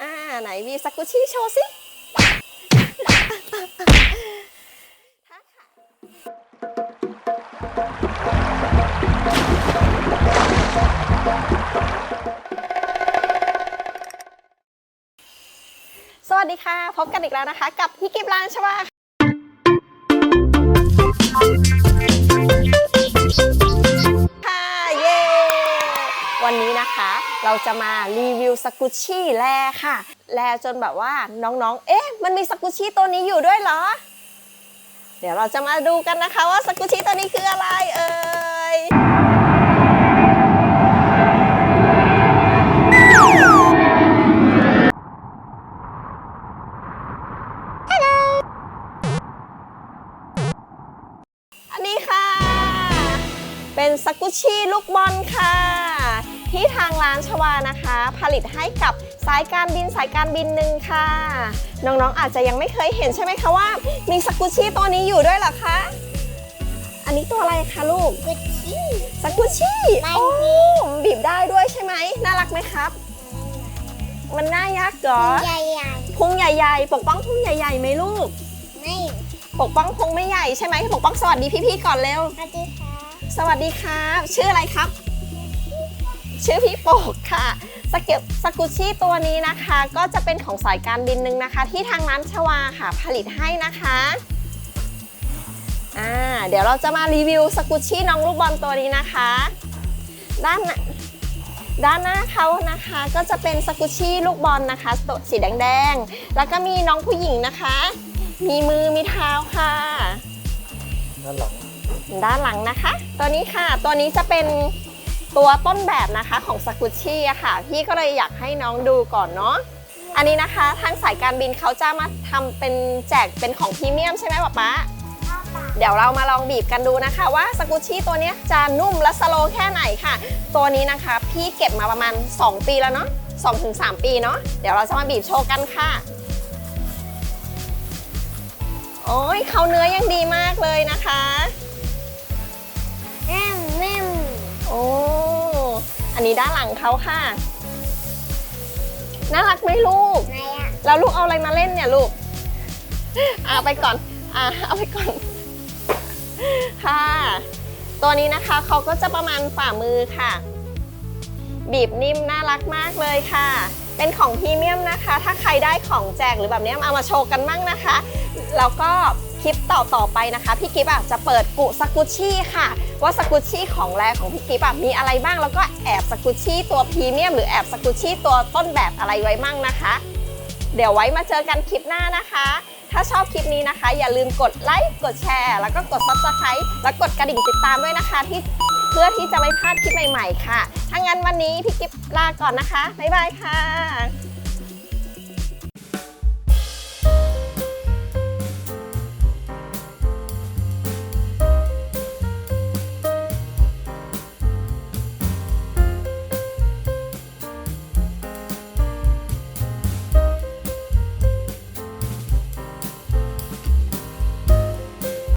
อ่าไหนมีสกุชชี่โชว์สิสวัสดีค่ะ พบกันอีกแล้วนะคะ กับพี่กิบลานชวา นะคะ เราจะมารีวิวสกุชชี่แลค่ะ แลจนแบบว่าน้องๆ เอ๊ะ มันมีสกุชชี่ตัวนี้อยู่ด้วยเหรอ เดี๋ยวเราจะมาดูกันนะคะว่าสกุชชี่ตัวนี้คืออะไรเอ่ยอันนี้ค่ะ เป็นสกุชชี่ลูกบอลค่ะ ที่ทางร้านชวานะคะ ผลิตให้กับสายการบินสายการบินหนึ่งค่ะ น้องๆอาจจะยังไม่เคยเห็นใช่ไหมคะว่า มีสกุชชี่ตัวนี้อยู่ด้วยเหรอคะ อันนี้ตัวอะไรคะลูก กุชชี่สกุชชี่มันโอ้บีบได้ด้วยใช่ไหมน่ารักไหมครับ มันน่ายักษ์เหรอใหญ่พุงใหญ่ๆ ปกป้องพุงใหญ่ๆไหมลูกๆไม่ ปกป้องพุงไม่ใหญ่ใช่ไหมปกป้องสวัสดีพี่ๆก่อนเร็ว สวัสดีค่ะ สวัสดีครับ ชื่ออะไรครับ ชื่อพี่โปกค่ะสเก็ตสกุชชี่ตัวนี้นะคะ ก็จะเป็นของสายการบินหนึ่งนะคะ ที่ทางร้านชวาค่ะผลิตให้นะคะอ่าเดี๋ยวเราจะมารีวิวสกุชชี่น้องลูกบอลตัวนี้นะคะ ด้านหน้าด้านหน้าเขานะคะก็จะเป็นสกุชชี่ลูกบอลนะคะตัวสีแดงๆ แล้วก็มีน้องผู้หญิงนะคะ มีมือมีเท้าค่ะ ด้านหลัง ด้านหลังนะคะ ตัวนี้ค่ะ ตัวนี้จะเป็น ตัวต้นแบบนะคะของสกุชชี่อะค่ะ พี่ก็เลยอยากให้น้องดูก่อนเนาะอันนี้นะคะทางสายการบินเขาจะมาทำเป็นแจกเป็นของพรีเมียมใช่ไหมป๊าป๊าเดี๋ยวเรามาลองบีบกันดูนะคะ ว่าสกุชชี่ตัวนี้จะนุ่มและสโลว์แค่ไหนค่ะ ตัวนี้นะคะพี่เก็บมาประมาณ 2 ปีแล้วเนาะ2-3 ปีเนาะเดี๋ยวเราจะมาบีบโชว์กันค่ะโอ้ยเขาเนื้อยังดีมากเลยนะคะ อันนี้ด้านหลังเขาค่ะ น่ารักไหมลูก ไหนอะแล้วลูกเอาอะไรมาเล่นเนี่ยลูก เอาไปก่อน อ่าเอาไปก่อน ค่ะ ตัวนี้นะคะเขาก็จะประมาณฝ่ามือค่ะ บีบนิ่มน่ารักมากเลยค่ะ เป็นของพรีเมียมนะคะ ถ้าใครได้ของแจกหรือแบบนี้เอามาโชว์กันมั่งนะคะ แล้วก็ คลิปต่อต่อไปนะคะพี่กิฟต์อะจะเปิดกุสกุชชี่ค่ะ ว่าสกุชชี่ของแรของพี่กิฟต์อะมีอะไรบ้างแล้วก็แอบสกุชชี่ตัวพรีเมียมหรือแอบสกุชชี่ตัวต้นแบบอะไรไว้มั่งนะคะ เดี๋ยวไว้มาเจอกันคลิปหน้านะคะ ถ้าชอบคลิปนี้นะคะ อย่าลืมกดไลค์กดแชร์แล้วก็กด subscribe แล้วกดกระดิ่งติดตามด้วยนะคะที่เพื่อที่จะไม่พลาดคลิปใหม่ ๆ ค่ะถ้างั้นวันนี้พี่กิฟต์ลาก่อนนะคะบ๊ายบายค่ะ